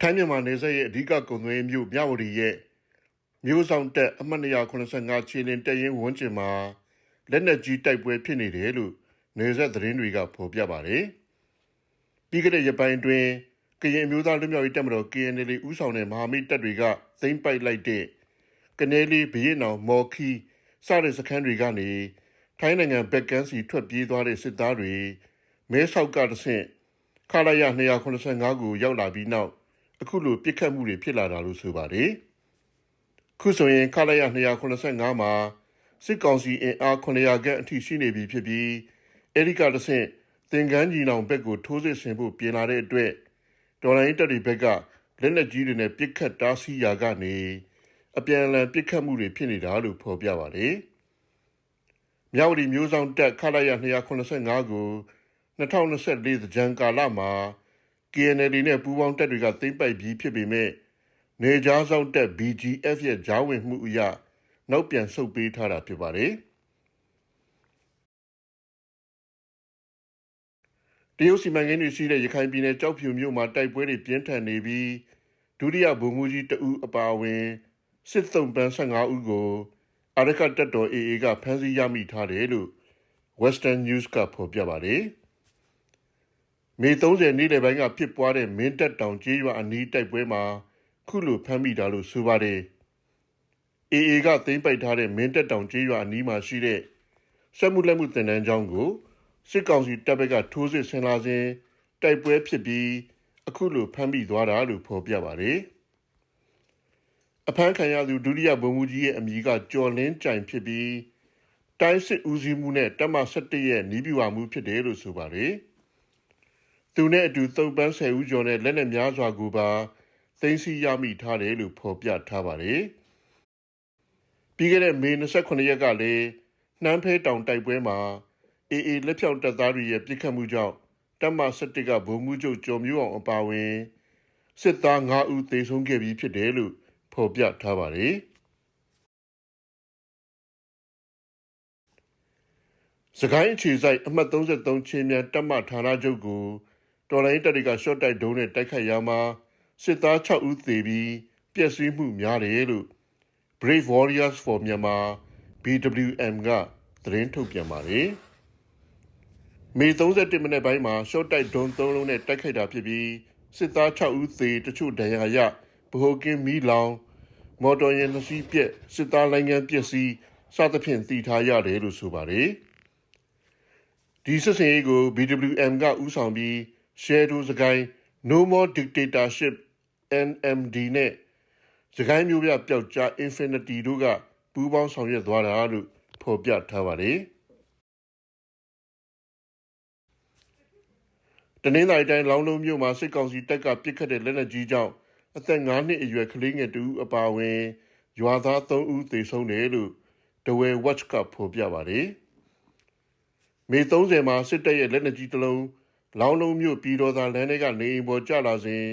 ထိုင်းမြန်မာနယ်စပ်ရဲ့အဓိကကုန်သွယ်ရေးမြို့မြဝတီရဲ့မြို့ဆောင်တက်အမှတ်285ခြေလင်တက်ရင်ဝန်းကျင်မှာလက်နက်ကြီးတိုက်ပွဲဖြစ်နေတယ်လို့နယ်စပ်သတင်းတွေကဖော်ပြပါတယ်။ပြီးခဲ့တဲ့ရက်ပိုင်းအတွင်းကရင်အမျိုးသားလူမျိုးရေးတပ်မတော် KNL ဦးဆောင်တဲ့မဟာမိတ်တပ်တွေကသိမ်းပိုက်လိုက်တဲ့ကနေလီဘရင်အောင်မော်ခီစတဲ့စခန်းတွေကနေထိုင်းနိုင်ငံဘက်ကန်းစီထွက်ပြေးသွားတဲ့စစ်သားတွေမဲဆောက်ကတဆင့်ခလာရ285ကိုရောက်လာပြီးနောက် အခုလိုပြစ်ခတ်မှုတွေဖြစ်လာတာလို့ဆိုပါတယ်။ခုဆိုရင်ခလာရ285မှာစစ်ကောင်စီအင်အား900ခန့်အထိရှိနေပြီဖြစ်ပြီးအဲဒီကတဆင့်သင်္ကန်းကြီးနောင်ဘက်ကိုထိုးစစ်ဆင်ဖို့ပြင်လာတဲ့အတွက်ဒေါ်လာရင်းတပ်တွေဘက်ကလက်နက်ကြီးတွေနဲ့ပစ်ခတ်တားဆီးရာကနေအပြန်အလှန်ပစ်ခတ်မှုတွေဖြစ်နေတာလို့ဖော်ပြပါတယ်။မြောက်ဒီမျိုးဆောင်တက်ခလာရ285ကို2024သကြံကာလမှာ KNL နဲ့ပူးပေါင်းတပ်တွေကသိမ်းပိုက်ပြီးဖြစ်ပေမဲ့နေကြားဆောင်တက် BGF ရဲ့ဂျားဝင်မှုအရနောက်ပြန်ဆုတ်ပေးထားတာဖြစ်ပါတယ်။တရုတ်စီမံကိန်းတွေရှိတဲ့ရခိုင်ပြည်နယ်ကြောက်ဖြူမြို့မှာတိုက်ပွဲတွေပြင်းထန်နေပြီးဒုတိယဗိုလ်မှူးကြီးတဦးအပါအဝင်စစ်သုံးပန်း15ဦးကိုအရကတပ်တော် AA ကဖမ်းဆီးရမိထားတယ်လို့ Western News ကဖော်ပြပါတယ်။ မေ30နေ့လယ်ပိုင်းကဖြစ်ပွားတဲ့မင်းတပ်တောင်ကျေးရွာအနီးတိုက်ပွဲမှာခုလိုဖမ်းမိတာလို့ဆိုပါတယ်။ AA ကသိမ်းပိုက်ထားတဲ့မင်းတပ်တောင်ကျေးရွာအနီးမှာရှိတဲ့စက်မှုလက်မှုတင်နန်းကျောင်းကိုစစ်ကောင်စီတပ်ဘက်ကထိုးစစ်ဆင်လာစဉ်တိုက်ပွဲဖြစ်ပြီးအခုလိုဖမ်းမိသွားတာလို့ဖော်ပြပါတယ်။အဖမ်းခံရသူဒုတိယဗိုလ်မှူးကြီးရဲ့အမည်ကကျော်လင်းကြိုင်ဖြစ်ပြီးတိုင်းစစ်ဦးစီးမှုနဲ့တပ်မ17ရဲ့နီးပြူဝမှုဖြစ်တယ်လို့ဆိုပါတယ်။ သူနဲ့အတူသုံးပန်း10ဦးကျော်နဲ့လက်နက်များစွာကိုပါသိမ်းဆည်းရမိထားတယ်လို့ဖော်ပြထားပါတယ်။ပြီးခဲ့တဲ့မေ29ရက်ကလည်းနှမ်းဖဲတောင်တိုက်ပွဲမှာအေအေလက်ဖြောင့်တပ်သားတွေရဲ့ပြစ်ခတ်မှုကြောင့်တပ်မ17ကဗိုလ်မှူးချုပ်ကျော်မျိုးအောင်အပါအဝင်စစ်သား9ဦးသေဆုံးခဲ့ပြီးဖြစ်တယ်လို့ဖော်ပြထားပါတယ်။စကိုင်းအခြေဆိုင်အမှတ်33ချင်းမြန်တပ်မဌာနချုပ်ကို တော်လိုင်းတပ်တွေကရှော့တိုက်ဒုံးနဲ့တိုက်ခိုက်ရမှာစစ်သား6ဦးသေပြီးပျက်စီးမှုများတယ်လို့ Brave Warriors for Myanmar BWM ကသတင်းထုတ်ပြန်ပါတယ်။မေ31မိနစ်ပိုင်းမှာရှော့တိုက်ဒုံ3လုံးနဲ့တိုက်ခိုက်တာဖြစ်ပြီးစစ်သား6ဦးသေတချို့ဒဏ်ရာရဗဟိုကင်းမီလောင်မော်တော်ယာဉ်နှစ်စီးပြက်စစ်သားလိုင်းငန်းပစ္စည်းစသဖြင့်တည်ထားရတယ်လို့ဆိုပါတယ်ဒီစစ်စင်ရေးကို BWM ကဦးဆောင်ပြီး Share to စကိုင်း No More Dictatorship NMD နဲ့စကိုင်းမျိုးပြပျောက်ကြား Infinity တို့ကပူးပေါင်းဆောင်ရွက်သွားတာလို့ဖော်ပြထားပါတယ်။တနင်္လာရီတိုင်းလောင်းလုံးမြို့မှာစစ်ကောင်စီတပ်ကပစ်ခတ်တဲ့လက်နက်ကြီးကြောင့်အသက်9နှစ်အရွယ်ကလေးငယ်တူအပါအဝင်ရွာသား3ဦးသေဆုံးတယ်လို့ဒဝဲ Watch ကဖော်ပြပါတယ်။မေ30မှာစစ်တပ်ရဲ့လက်နက်ကြီးတစ်လုံး လောင်းလုံးမြို့ပြည်တော်သာလမ်းထဲကနေအိမ်ပေါ်ကျလာစဉ်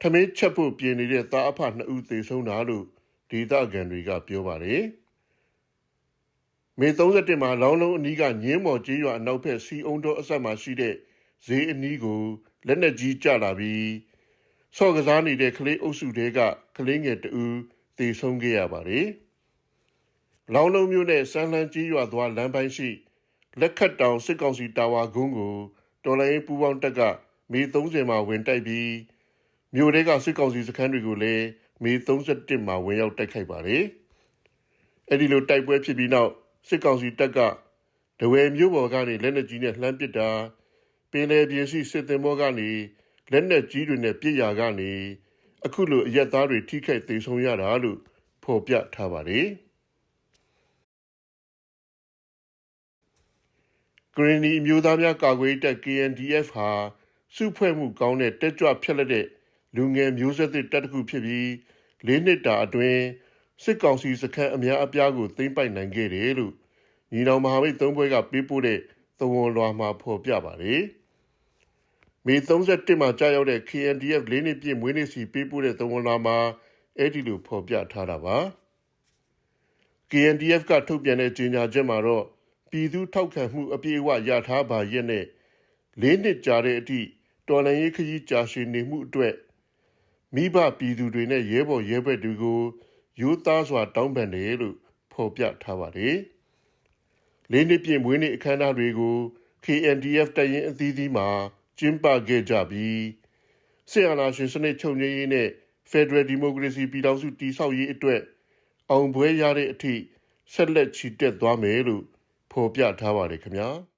ထမင်းချက်ဖို့ပြင်နေတဲ့သားအဖ2ဦးသေဆုံးတာလို့ဒေသခံတွေကပြောပါတယ်။မေ31မှာလောင်းလုံးအနီးကညင်းမော်ကျေးရွာအနောက်ဘက်စီအုံတော်အဆက်မှာရှိတဲ့ဈေးအနီးကိုလက်နက်ကြီးကျလာပြီးဆော့ကစားနေတဲ့ကလေးအုပ်စုတွေကကလေးငယ်တဦးသေဆုံးခဲ့ရပါတယ်။လောင်းလုံးမျိုးနဲ့စမ်းလန်းကြီးရွာသွားလမ်းပိုင်းရှိလက်ခတ်တောင်စစ်ကောင်စီတာဝါကုန်းကို တော်လိုင်းပူပေါင်းတက်ကမေ30မှာဝင်တိုက်ပြီးမြို့တွေကစစ်ကောင်စီစခန်းတွေကိုလည်းမေ31မှာဝင်ရောက်တိုက်ခိုက်ပါတယ်။အဲဒီလိုတိုက်ပွဲဖြစ်ပြီးနောက်စစ်ကောင်စီတပ်ကဒဝယ်မြို့ပေါ်ကနေလက်နက်ကြီးနဲ့လှမ်းပစ်တာပင်လယ်ပြင်ရှိစစ်သင်္ဘောကနေလက်နက်ကြီးတွေနဲ့ပြစ်ရာကနေအခုလိုအရက်သားတွေထိခိုက်သေးဆုံးရတာလို့ဖော်ပြထားပါတယ်။ ဂရင်းနီမျိုးသားများကာကွယ်တပ် KNDF ဟာစုဖွဲ့မှုကောင်းတဲ့တက်ကြွဖြက်လက်တဲ့လူငယ်မျိုးဆက်သစ်တပ်တစ်ခုဖြစ်ပြီးလေးနှစ်တာအတွင်းစစ်ကောင်စီစခန်းအများအပြားကိုသိမ်းပိုက်နိုင်ခဲ့တယ်လို့ညီနောင်မဟာမိတ်သုံးဘွဲကပေးပို့တဲ့သဝန်လွှာမှာဖော်ပြပါတယ်။မေ31မှာကြာရောက်တဲ့ KNDF ၄နှစ်ပြည့်မွေးနေ့စီပေးပို့တဲ့သဝန်လာမှာအဲ့ဒီလိုဖော်ပြထားတာပါ KNDF ကထုတ်ပြန်တဲ့ကြေညာချက်မှာတော့ ပြည်သူထောက်ခံမှုအပြည့်အဝရထားပါရဲ့နဲ့၄နှစ်ကြာတဲ့အထိတော်လှန်ရေးခရီးကြာရှည်နေမှုအတွက်မိဘပြည်သူတွေနဲ့ရဲဘော်ရဲဘက်တွေကိုရိုးသားစွာတောင်းပန်တယ်လို့ဖော်ပြထားပါတယ်။လေးနှစ်ပြည့်မွေးနေ့အခမ်းအနားတွေကို KNDF တရင်အသီးသီးမှာကျင်းပခဲ့ကြပြီးစစ်အာဏာရှင်စနစ်ချုပ်ငြိမ်းရေးနဲ့ Federal Democracy ပြည်ထောင်စုတည်ဆောက်ရေးအတွက်အောင်ပွဲရတဲ့အထိဆက်လက်ချီတက်သွားမယ်လို့ ဖော်ပြထားပါတယ်ခင်ဗျာ။